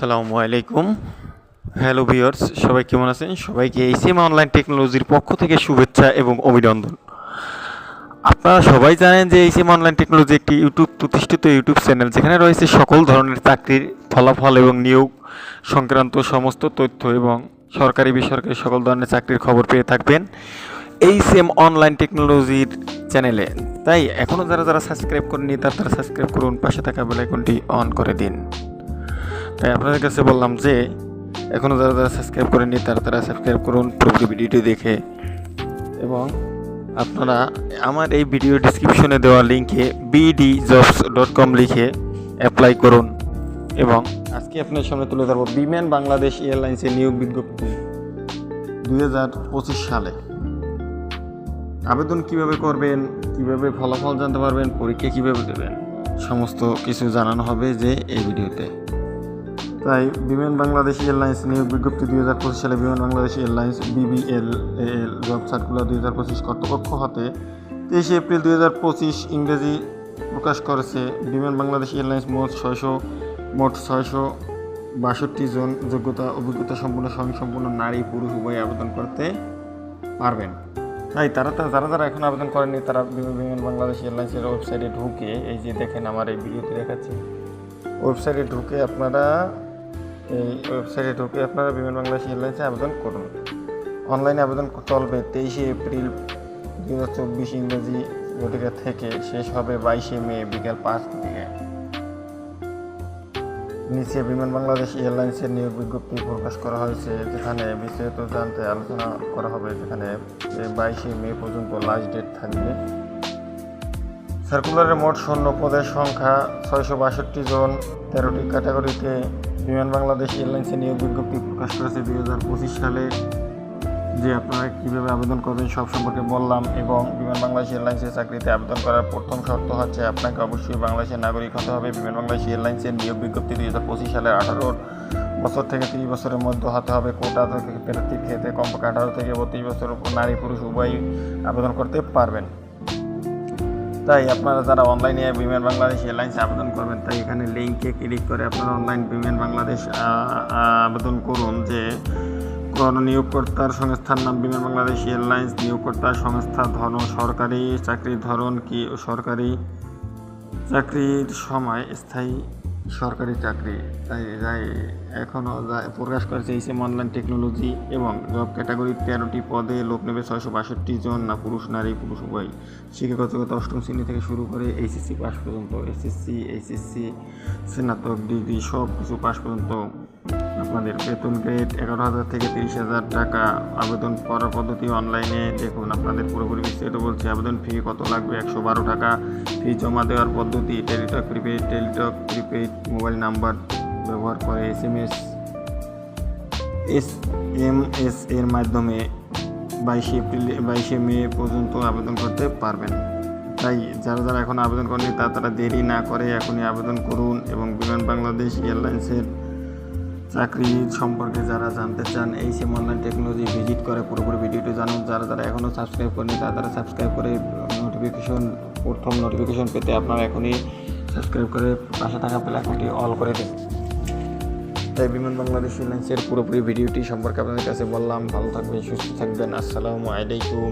আসসালামু আলাইকুম। Hello viewers সবাই কেমন আছেন? সবাইকে এইসিএম অনলাইন টেকনোলজির পক্ষ থেকে শুভেচ্ছা এবং অভিনন্দন। আপনারা সবাই জানেন যে এইসিএম অনলাইন টেকনোলজি একটি ইউটিউব প্রতিষ্ঠিত ইউটিউব চ্যানেল যেখানে রয়েছে সকল ধরনের চাকরির ফলাফল এবং নিয়োগ সংক্রান্ত সমস্ত তথ্য এবং সরকারি বেসরকারি সকল ধরনের চাকরির খবর পেয়ে থাকবেন এই সেম অনলাইন টেকনোলজির চ্যানেলে তাই এখনও যারা যারা সাবস্ক্রাইব করেনি তারা তারা সাবস্ক্রাইব করুন, পাশে থাকা বেলাইকনটি অন করে দিন। তাই আপনাদের কাছে বললাম যে এখনও যারা যারা সাবস্ক্রাইব করেনি তারা তারা সাবস্ক্রাইব করুন, পুরোপুরি ভিডিওটি দেখে। এবং আপনারা আমার এই ভিডিও ডিসক্রিপশনে দেওয়া লিঙ্কে বিডি জবস ডট কম লিখে অ্যাপ্লাই করুন। এবং আজকে আপনার সামনে তুলে ধরবো বিমান বাংলাদেশ এয়ারলাইন্সের নিয়োগ বিজ্ঞপ্তি দুই হাজার পঁচিশ সালে। আবেদন কীভাবে করবেন, কীভাবে ফলাফল জানতে পারবেন, পরীক্ষা কীভাবে দেবেন, সমস্ত কিছু জানানো হবে যে এই ভিডিওতে তাই বিমান বাংলাদেশ এয়ারলাইন্স নিয়োগ বিজ্ঞপ্তি দুই হাজার পঁচিশ সালে Biman Bangladesh airlines BBL L job circular দুই হাজার পঁচিশ কর্তৃপক্ষ হতে তেইশে এপ্রিল দুই হাজার পঁচিশ ইংরেজি প্রকাশ করেছে। বিমান বাংলাদেশ এয়ারলাইন্স মোট ছয়শো মোট ছয়শো বাষট্টি জন যোগ্যতা, অভিজ্ঞতা সম্পন্ন স্বয়ংসম্পূর্ণ নারী, পুরুষ, উভয় আবেদন করতে পারবেন। তাই তারা যারা যারা এখন আবেদন করেনি তারা বিমান বাংলাদেশ এয়ারলাইন্সের ওয়েবসাইটে ঢুকে এই যে দেখেন আমার এই ভিডিওতে দেখাচ্ছে। ওয়েবসাইটে ঢুকে আপনারা এই ওয়েবসাইটে ঢুকে আপনারা বিমান বাংলাদেশ এয়ারলাইন্সে আবেদন করুন। অনলাইনে আবেদন চলবে তেইশে এপ্রিল দু হাজার চব্বিশ ইংরেজি ঘটিকা থেকে। শেষ হবে বাইশে মে বিকেল পাঁচ থেকে। নিচে বিমান বাংলাদেশ এয়ারলাইন্সের নিয়োগ বিজ্ঞপ্তি প্রকাশ করা হয়েছে, যেখানে বিস্তারিত জানতে আলোচনা করা হবে, যেখানে বাইশে মে পর্যন্ত লাস্ট ডেট থাকবে। সার্কুলারের মোট শূন্য পদের সংখ্যা ছয়শো বাষট্টি জন। তেরোটি ক্যাটাগরিতে বিমান বাংলাদেশ এয়ারলাইন্সের নিয়োগ বিজ্ঞপ্তি প্রকাশ করেছে দুই হাজার পঁচিশ সালে, যে আপনারা কীভাবে আবেদন করবেন সব সম্পর্কে বললাম এবং বিমান বাংলাদেশ এয়ারলাইন্সের চাকরিতে আবেদন করার প্রথম শর্ত হচ্ছে আপনাকে অবশ্যই বাংলাদেশের নাগরিক হতে হবে। বিমান বাংলাদেশ এয়ারলাইন্সের নিয়োগ বিজ্ঞপ্তি দুই হাজার পঁচিশ সালের আঠারো বছর থেকে তিরিশ বছরের মধ্যে হতে হবে। কোটা প্রার্থীর ক্ষেত্রে কমপক্ষে আঠারো থেকে বত্রিশ উপর নারী পুরুষ উভয়ই আবেদন করতে পারবেন। তাই আপনারা যারা অনলাইনে বিমান বাংলাদেশ এয়ারলাইন্স আবেদন করবেন, তাই এখানে লিঙ্কে ক্লিক করে আপনারা অনলাইন বিমান বাংলাদেশ আবেদন করুন যে কোন নিয়োগকর্তার সংস্থার নাম বিমান বাংলাদেশ এয়ারলাইন্স নিয়োগকর্তার সংস্থা ধরন সরকারি চাকরির ধরন কি সরকারি চাকরির সময় স্থায়ী সরকারি চাকরি, তাই যাই এখনও প্রকাশ করেছে এইসএম অনলাইন টেকনোলজি এবং জব ক্যাটাগরি তেরোটি পদে লোক নেবে ছয়শো বাষট্টি জন, না পুরুষ, নারী, পুরুষ, উভয়। শিক্ষাগত অষ্টম শ্রেণি থেকে শুরু করে এইচএসসি পাস পর্যন্ত এসএসসি এইচএসসি স্নাতক ডিগ্রি সব কিছু পাস পর্যন্ত আপনাদের বেতন গ্রেড এগারো হাজার থেকে তিরিশ হাজার টাকা। আবেদন করার পদ্ধতি অনলাইনে দেখুন আপনাদের পুরোপুরি বিস্তারিত বলছি। আবেদন ফি কত লাগবে? একশো বারো টাকা। ফি জমা দেওয়ার পদ্ধতি Teletalk prepaid Teletalk prepaid mobile number ব্যবহার করে S M S S M S এর মাধ্যমে বাইশে এপ্রিল, বাইশে মে পর্যন্ত আবেদন করতে পারবেন। তাই যারা যারা এখন আবেদন করেনি তা তারা দেরি না করে এখনই আবেদন করুন এবং বিমান বাংলাদেশ এয়ারলাইন্সের চাকরি সম্পর্কে যারা জানতে চান, এই সেম অনলাইন টেকনোলজি ভিজিট করে পুরোপুরি ভিডিওটি জানুন। যারা যারা এখনও সাবস্ক্রাইব করেনি তারা তারা সাবস্ক্রাইব করে নোটিফিকেশন প্রথম নোটিফিকেশন পেতে আপনারা এখনই সাবস্ক্রাইব করে পাশে থাকা প্ল্যাটফর্মটি অল করে দিন। তাই বিমান বাংলাদেশ এয়ারলাইন্সের পুরোপুরি ভিডিওটি সম্পর্কে আপনাদের কাছে বললাম। ভালো থাকবেন, সুস্থ থাকবেন। আসসালামু আলাইকুম।